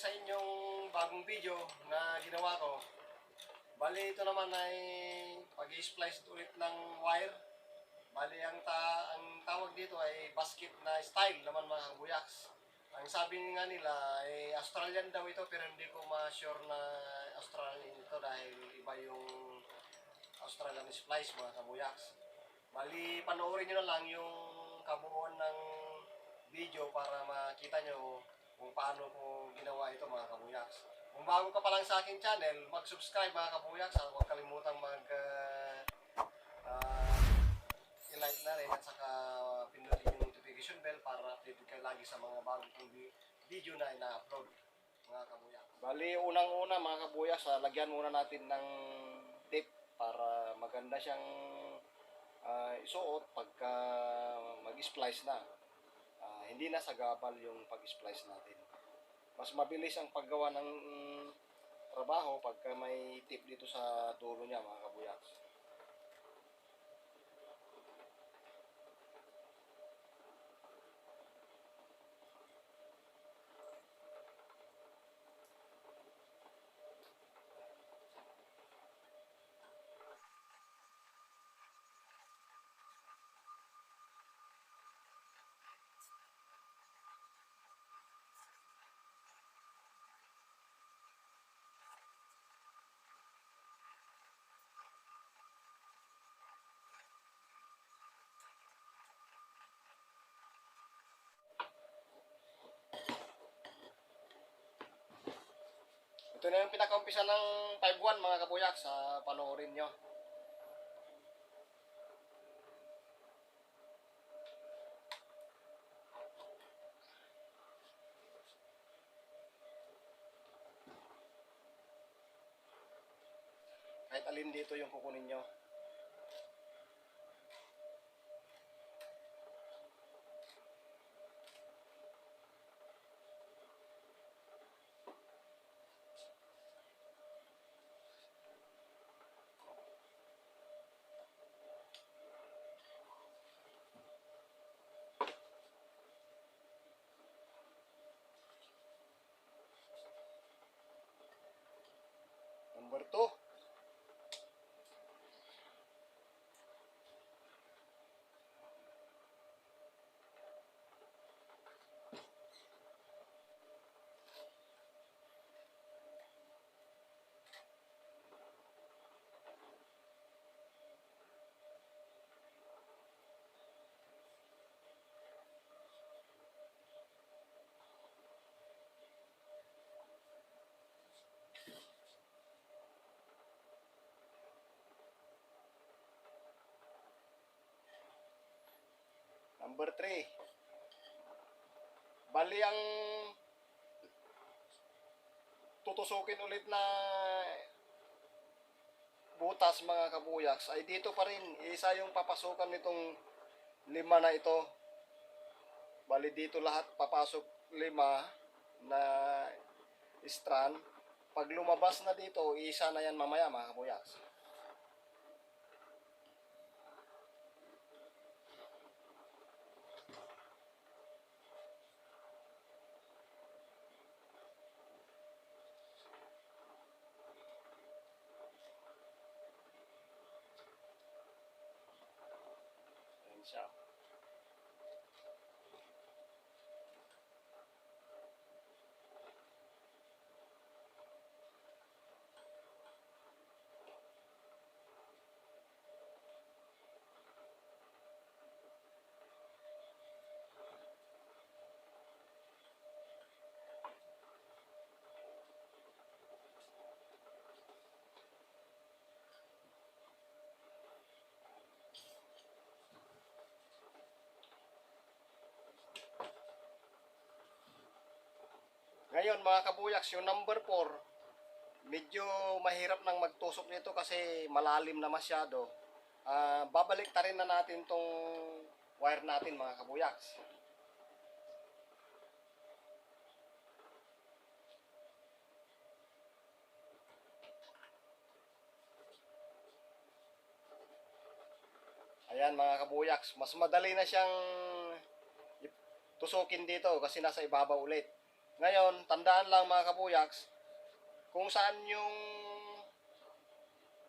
sa inyong bagong video na ginawa ko. Bali ito naman ay pag-splice ulit ng wire. Bali ang, ta ang tawag dito ay basket na style naman mga kabuyaks. Ang sabi nga nila ay Australian daw ito pero hindi ko ma-sure na Australian ito dahil iba yung Australian splice mga kabuyaks. Bali panoorin nyo na lang yung kabuuan ng video para makita nyo kung paano ko ginawa ito mga kabuyaks. Kung bago ka pa lang sa aking channel, mag-subscribe mga kabuyaks at huwag kalimutang mag uh, uh, i-like na rin at saka pindutin yung notification bell para updated kayo lagi sa mga bagong video na ina-upload mga kabuyaks. Bali, unang-una mga kabuyaks, ah, lagyan muna natin ng tape para maganda siyang ah, isuot pagka mag-splice na. Hindi na sagabal yung pag-splice natin. Mas mabilis ang paggawa ng mm, trabaho pagka may tip dito sa dulo niya mga kabuyaks. Ito na yung pinakaumpisa ng 5-1 mga kabuyak sa panoorin nyo. Kahit alin dito yung kukunin nyo. Number 2. Number 3. Bali ang tutusukin ulit na butas mga kabuyaks ay dito pa rin. Isa yung papasukan nitong lima na ito. Bali dito lahat papasok lima na strand. Pag lumabas na dito, isa na yan mamaya mga kabuyaks. Ayan siya. Ngayon mga kabuyaks, yung number 4, medyo mahirap nang magtusok nito kasi malalim na masyado. Ah, babalik ta rin na natin tong wire natin mga kabuyaks. Ayan mga kabuyaks, mas madali na siyang tusukin dito kasi nasa ibabaw ulit. Ngayon, tandaan lang mga kabuyaks, kung saan yung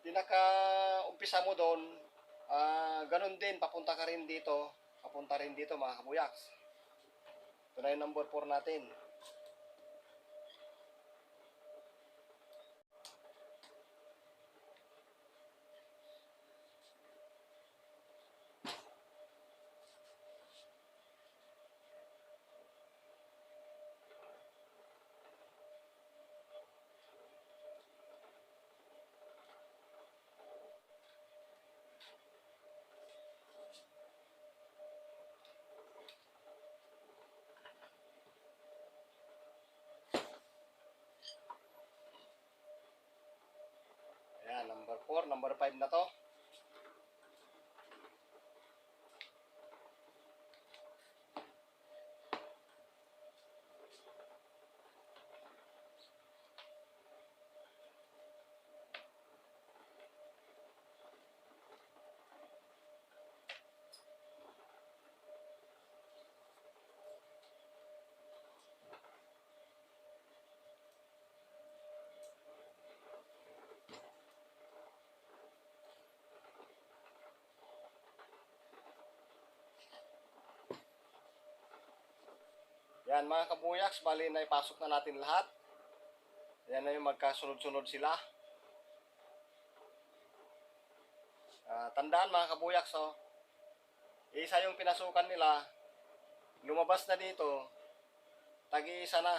pinaka-umpisa mo doon, ah ganun din, papunta ka rin dito, papunta rin dito mga kabuyaks. Ito na yung number 4 natin. Number 4, number 5 na to. Yan mga kabuyaks, bali na ipasok na natin lahat. Yan na yung magkasunod-sunod sila. Ah, tandaan mga kabuyaks, oh, isa yung pinasukan nila, lumabas na dito, tagi-isa na.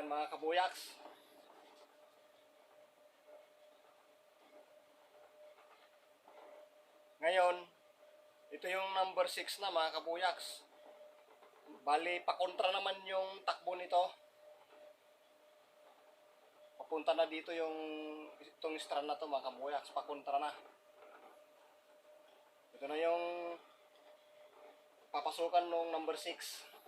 Ayan mga kabuyaks. Ngayon, ito yung number 6 na mga kabuyaks. Bali, pakontra naman yung takbo nito. Papunta na dito yung itong strand na to mga kabuyaks. Pakontra na. Ito na yung papasukan nung number 6.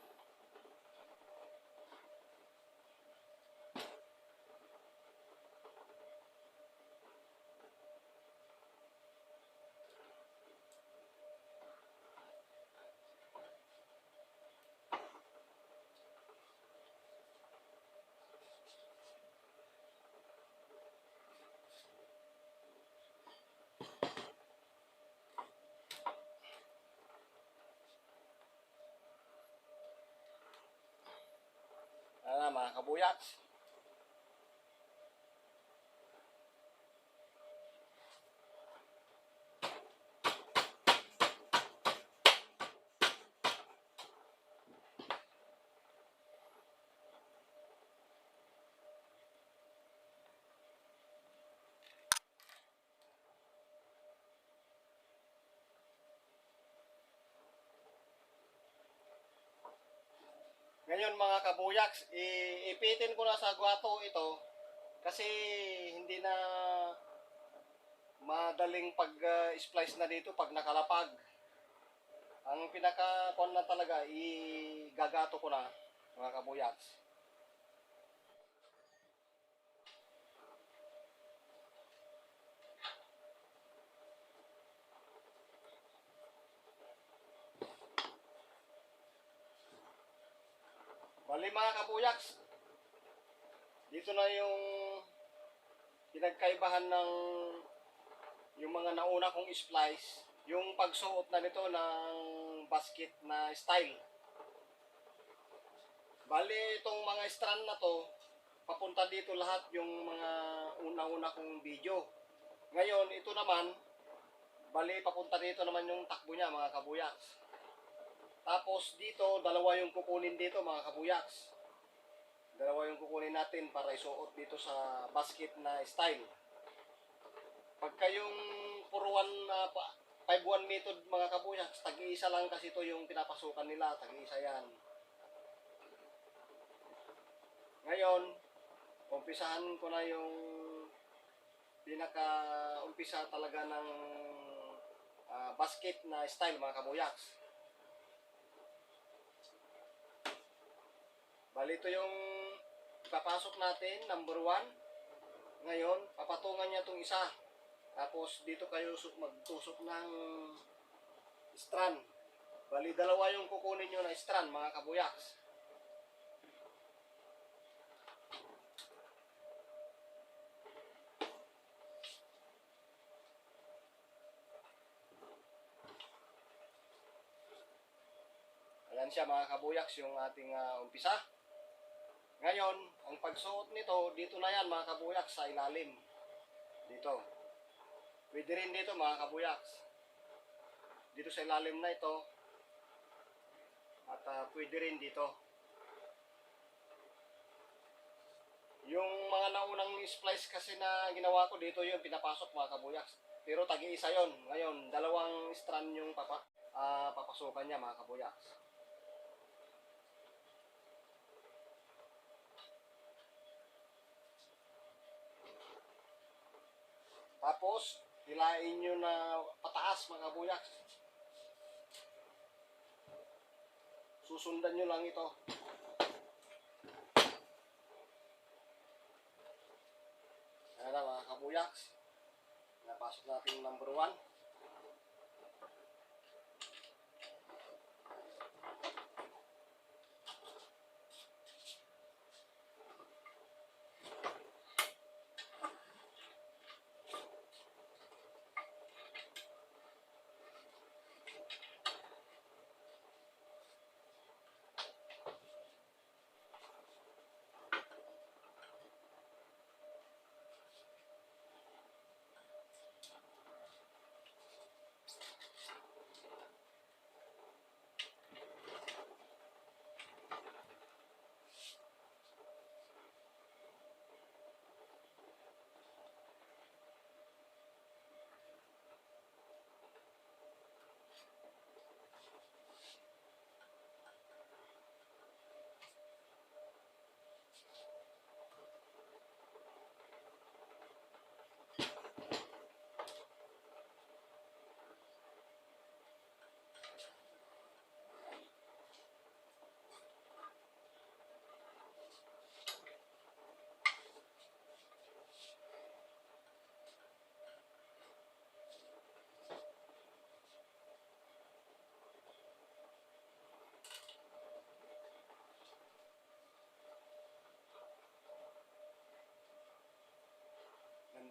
Ano na mga kabuyaks. Ngayon mga kabuyaks, iipitin ko na sa gwato ito kasi hindi na madaling pag-splice na dito pag nakalapag. Ang pinaka kon na talaga igagato ko na mga kabuyaks. Mga kabuyaks, dito na yung pinagkaibahan ng yung mga nauna kong splice, yung pagsuot na nito ng basket na style. Bali itong mga strand na to, papunta dito lahat yung mga una-una kong video. Ngayon, ito naman, Bali, papunta dito naman yung takbo niya, mga kabuyaks. Tapos dito, dalawa yung kukunin dito, mga kabuyaks. Dalawa yung kukunin natin para isuot dito sa basket na style. Pagka yung puruan na pa, 5-1 method mga kabuyaks, tag-iisa lang kasi ito yung pinapasukan nila, tag-iisa yan. Ngayon, umpisahan ko na yung pinaka-umpisa talaga ng ah, basket na style mga kabuyaks. Bali ito yung ipapasok natin, number one. Ngayon, papatungan niya itong isa. Tapos dito kayo magtusok ng strand. Bali dalawa yung kukunin nyo na strand mga kabuyaks. Ayan siya mga kabuyaks yung ating ah, umpisa. Ngayon, ang pagsuot nito, dito na yan mga kabuyaks sa ilalim. Dito. Pwede rin dito mga kabuyaks. Dito sa ilalim na ito. At ah, pwede rin dito. Yung mga naunang splice kasi na ginawa ko dito yung pinapasok mga kabuyaks. Pero tagi-isa yon. Ngayon, dalawang strand yung papa, ah, papasukan niya mga kabuyaks. Tapos, hilain nyo na pataas mga buyak. Susundan nyo lang ito. Ayan na mga kabuyaks. Napasok natin number one.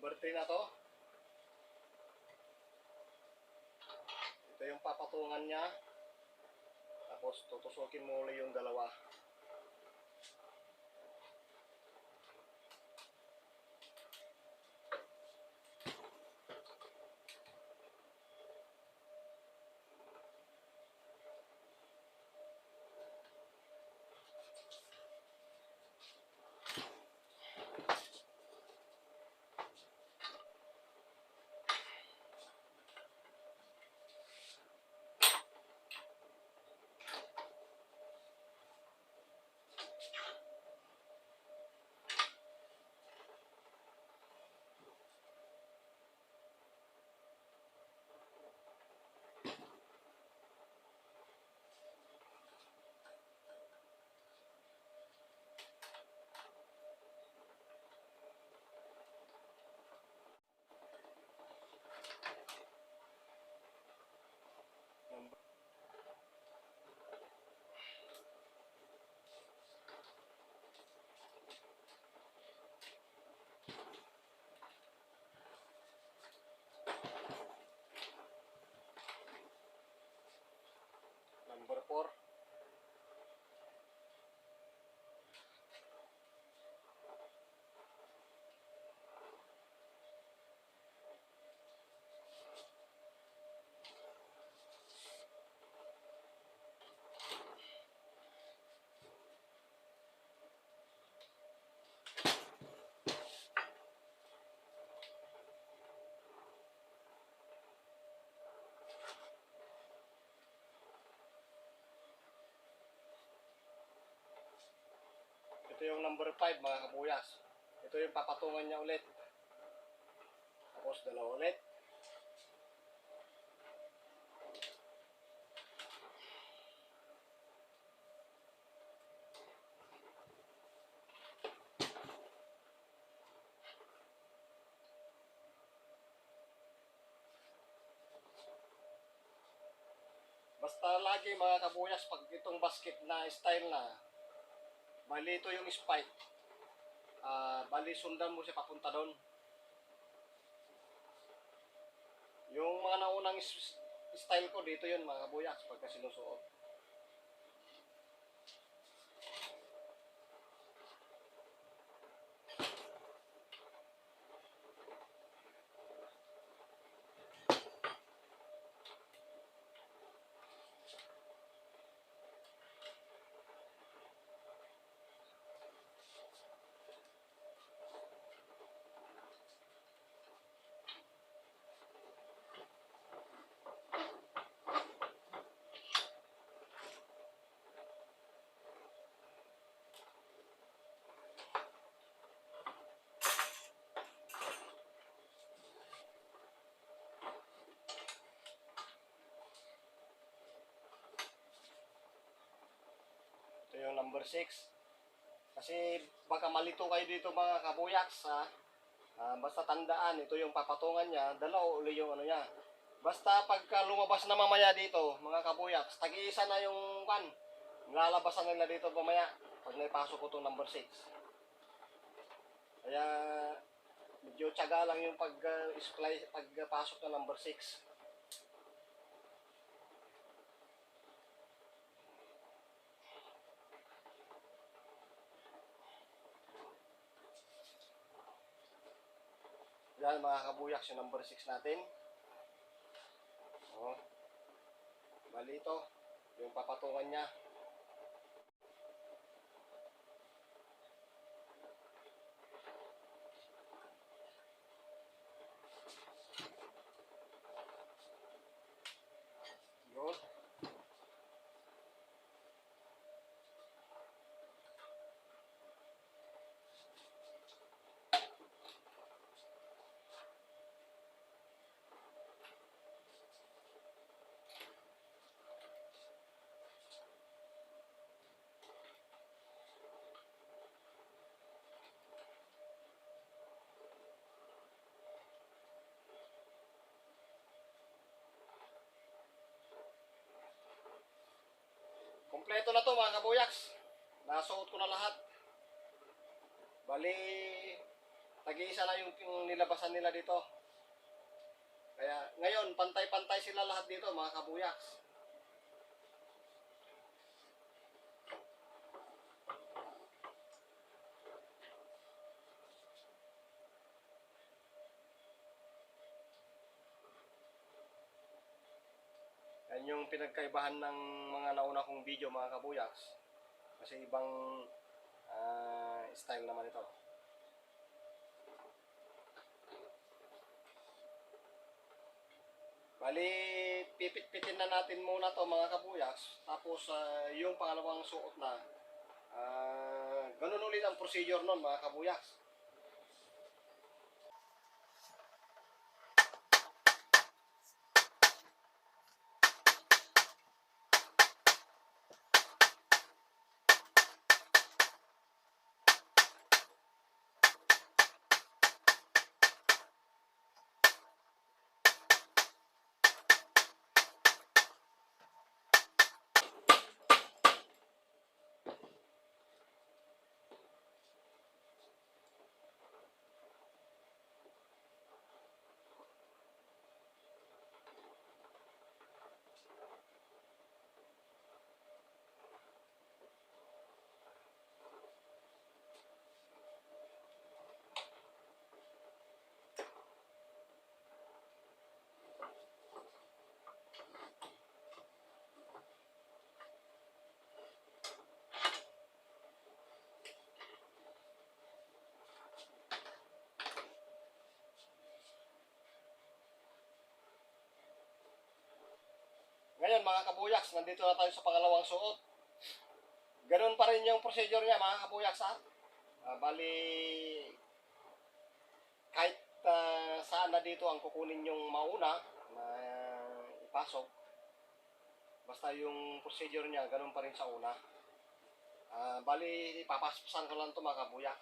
Number 3 na to. Ito yung papatungan niya. Tapos tutusukin mo ulit yung dalawa. Ito yung number 5 mga kabuyas. Ito yung papatungan niya ulit. Tapos dalawa ulit. Basta lagi mga kabuyas, pag itong basket na style na, bali ito yung spike. Ah, bali sundan mo siya papunta doon. Yung mga naunang style ko dito yun mga kabuyas pagka sinusuot. Yung number 6. Kasi baka malito kayo dito mga kabuyaks ha. Ah, basta tandaan, ito yung papatungan niya, dalaw uli yung ano niya. Basta pagka lumabas na mamaya dito, mga kabuyaks, tag-iisa na yung kan. Lalabasan nila dito mamaya pag naipasok ko itong number 6. Kaya medyo tiyaga lang yung pag uh, splice, pagpasok ng number 6. Yan mga kabuyaks yung number 6 natin. Oh. Bali ito, yung papatungan niya. Yun. Kompleto na to mga kabuyaks. Nasuot ko na lahat. Bali, tag-iisa na yung, yung nilabasan nila dito. Kaya ngayon, pantay-pantay sila lahat dito mga kabuyaks. Yan yung pinagkaibahan ng mga nauna kong video mga kabuyaks. Kasi ibang ah, style naman ito. Bali, pipit-pitin na natin muna to mga kabuyaks. Tapos ah, yung pangalawang suot na, ah, ganun ulit ang procedure nun mga kabuyaks. Ngayon mga kabuyaks, nandito na tayo sa pangalawang suot. ganun pa rin yung procedure niya mga kabuyak sa Ah, bali kahit ah, saan na dito ang kukunin yung mauna na ipasok basta yung procedure niya ganun pa rin sa una. Ah, bali ipapaspasan ko lang to mga kabuyak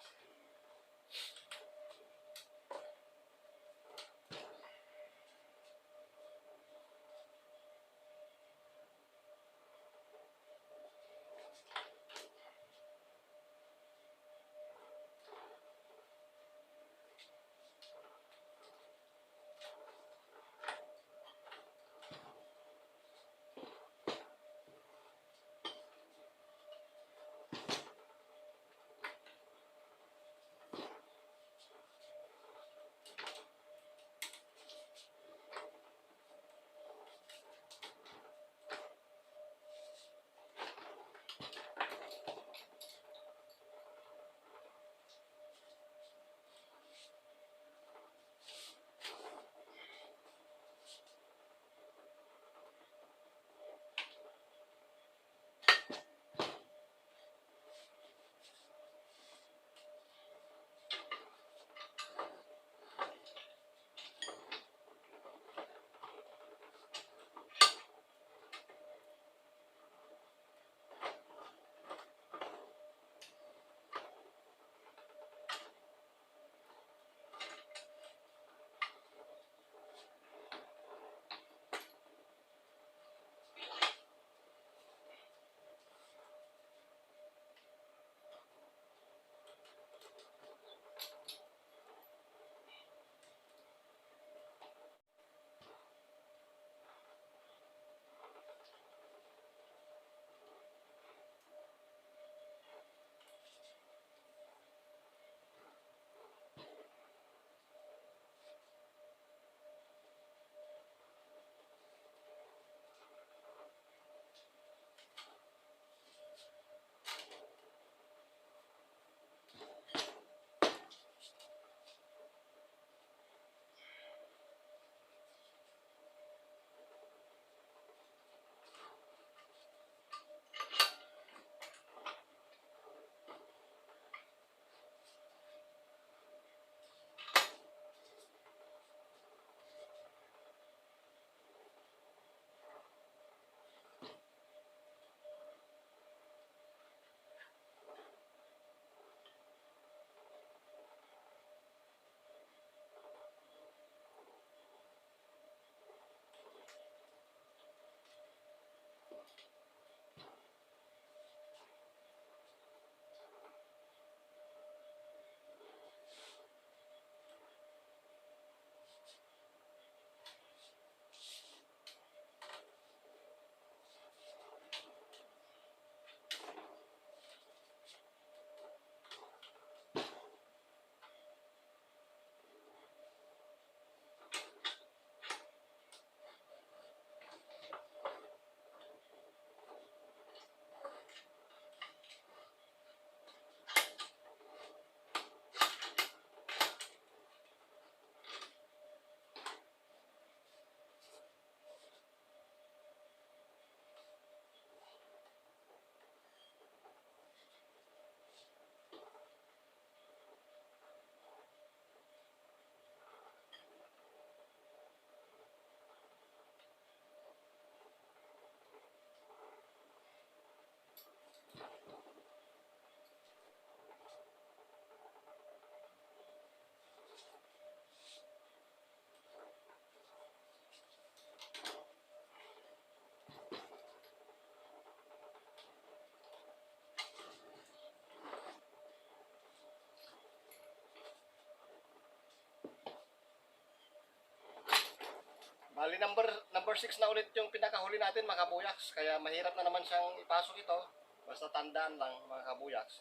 Bali number number 6 na ulit yung pinakahuli natin mga kabuyaks. Kaya mahirap na naman siyang ipasok ito. Basta tandaan lang mga kabuyaks.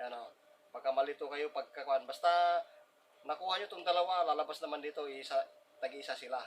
Yan o. Baka malito kayo pagkakuan. Basta nakuha nyo itong dalawa, lalabas naman dito, isa, tag-isa sila.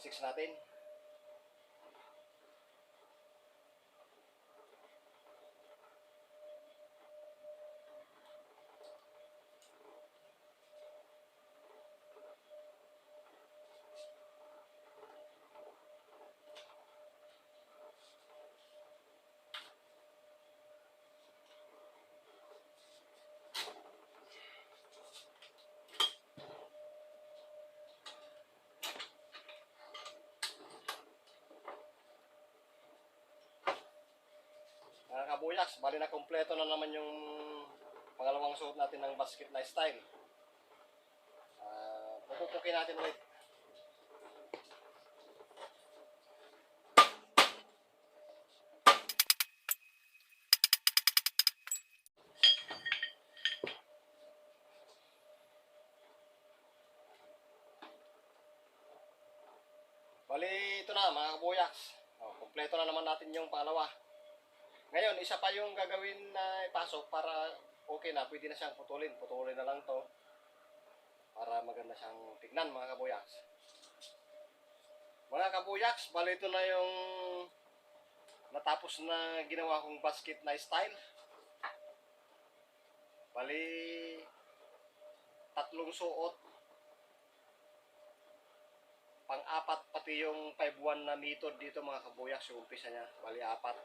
6 natin. Mga kabuyaks, bali na kompleto na naman yung pangalawang suot natin ng basket na style. Ah, pupupukin natin ulit. Bali, ito na mga kabuyaks. Oh, kompleto na naman natin yung pangalawa. Ngayon, isa pa yung gagawin na ipasok para okay na, pwede na siyang putulin. Putulin na lang to para maganda siyang tignan mga kabuyaks. Mga kabuyaks, bali ito na yung natapos na ginawa kong basket na style. Bali, tatlong suot. Pang-apat pati yung 5-1 na method dito mga kabuyaks, yung umpisa niya. Bali, apat.